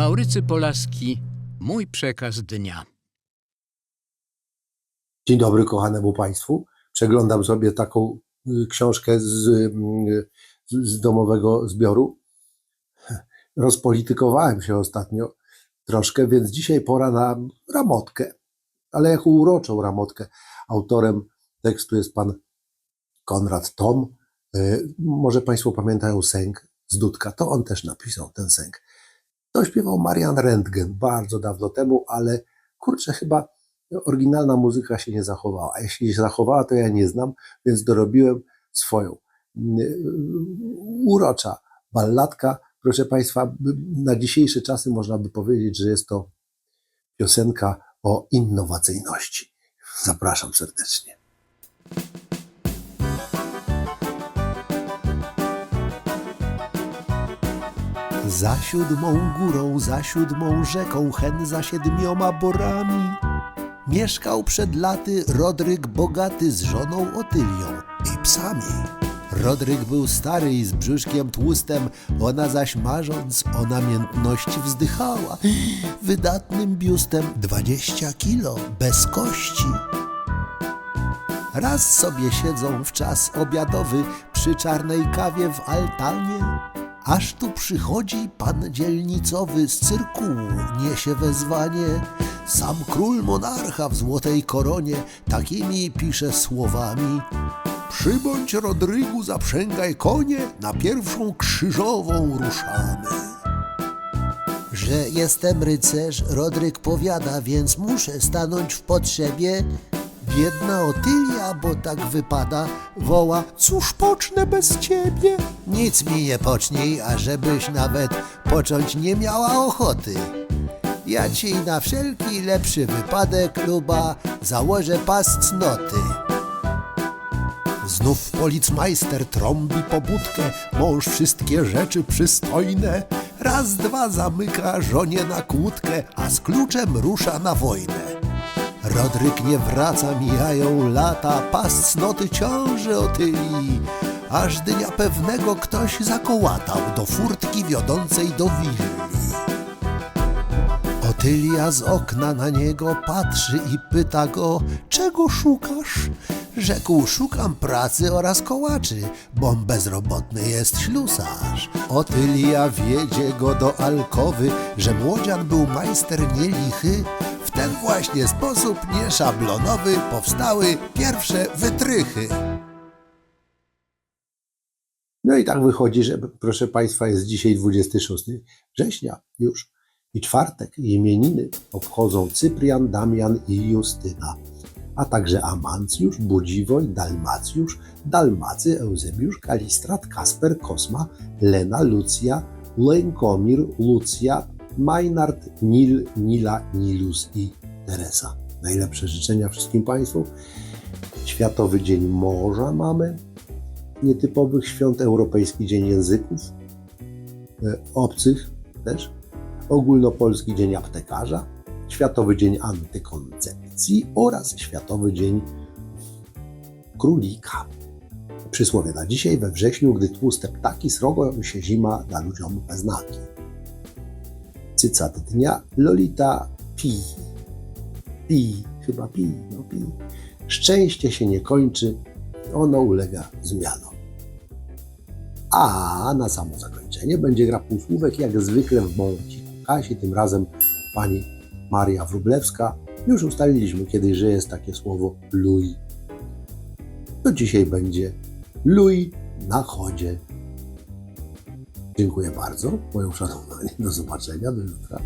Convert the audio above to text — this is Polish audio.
Maurycy Polaski, mój przekaz dnia. Dzień dobry kochanemu Państwu. Przeglądam sobie taką y, książkę z, y, z, z domowego zbioru. Rozpolitykowałem się ostatnio troszkę, więc dzisiaj pora na ramotkę, ale jaką uroczą ramotkę. Autorem tekstu jest pan Konrad Tom. Y, Może Państwo pamiętają sęk z Dudka, to on też napisał ten sęk. To śpiewał Marian Rentgen bardzo dawno temu, ale kurczę, chyba oryginalna muzyka się nie zachowała. A jeśli się zachowała, to ja nie znam, więc dorobiłem swoją. Urocza balladka. Proszę Państwa, na dzisiejsze czasy można by powiedzieć, że jest to piosenka o innowacyjności. Zapraszam serdecznie. Za siódmą górą, za siódmą rzeką, hen za siedmioma borami. Mieszkał przed laty Rodryk bogaty z żoną Otylią i psami. Rodryk był stary i z brzuszkiem tłustym, ona zaś marząc o namiętności wzdychała. Wydatnym biustem dwadzieścia kilo, bez kości. Raz sobie siedzą w czas obiadowy przy czarnej kawie w altanie. Aż tu przychodzi pan dzielnicowy z cyrku, niesie wezwanie. Sam król monarcha w złotej koronie takimi pisze słowami. Przybądź Rodrygu, zaprzęgaj konie, na pierwszą krzyżową ruszamy. Że jestem rycerz, Rodryk powiada, więc muszę stanąć w potrzebie. Biedna Otylia, bo tak wypada, woła, cóż pocznę bez ciebie? Nic mi nie pocznij, ażebyś nawet począć nie miała ochoty. Ja ci na wszelki lepszy wypadek, luba, założę pas cnoty. Znów policmajster trąbi pobudkę, mąż wszystkie rzeczy przystojne. Raz, dwa zamyka żonie na kłódkę, a z kluczem rusza na wojnę. Rodryk nie wraca, mijają lata, pas cnoty ciąży Otylii. Aż dnia pewnego ktoś zakołatał do furtki wiodącej do willi. Otylia z okna na niego patrzy i pyta go, czego szukasz? Rzekł, szukam pracy oraz kołaczy, bom bezrobotny jest ślusarz. Otylia wiedzie go do alkowy, że młodzian był majster nielichy. Ten właśnie sposób nieszablonowy powstały pierwsze wytrychy. No i tak wychodzi, że proszę Państwa, jest dzisiaj 26 września już i czwartek i imieniny obchodzą Cyprian, Damian i Justyna, a także Amancjusz, Budziwoj, Dalmacjusz, Dalmacy, Eusebiusz, Kalistrat, Kasper, Kosma, Lena, Lucja, Lękomir, Lucja, Majnard, Nil, Nila, Nilus i Teresa. Najlepsze życzenia wszystkim Państwu. Światowy Dzień Morza mamy, nietypowych świąt, Europejski Dzień Języków e, Obcych też, Ogólnopolski Dzień Aptekarza, Światowy Dzień Antykoncepcji oraz Światowy Dzień Królika. Przysłowie na dzisiaj we wrześniu, gdy tłuste ptaki srogo się zima da ludziom we znaki. Cycat dnia Lolita Pi. Pi, chyba Pi, no Pi. Szczęście się nie kończy, ono ulega zmianom. A na samo zakończenie będzie gra półsłówek jak zwykle w Bąciku Kasi, tym razem pani Maria Wróblewska. Już ustaliliśmy kiedyś, że jest takie słowo luj. To dzisiaj będzie luj na chodzie. Dziękuję bardzo, moją szanowną. Do zobaczenia, do jutra.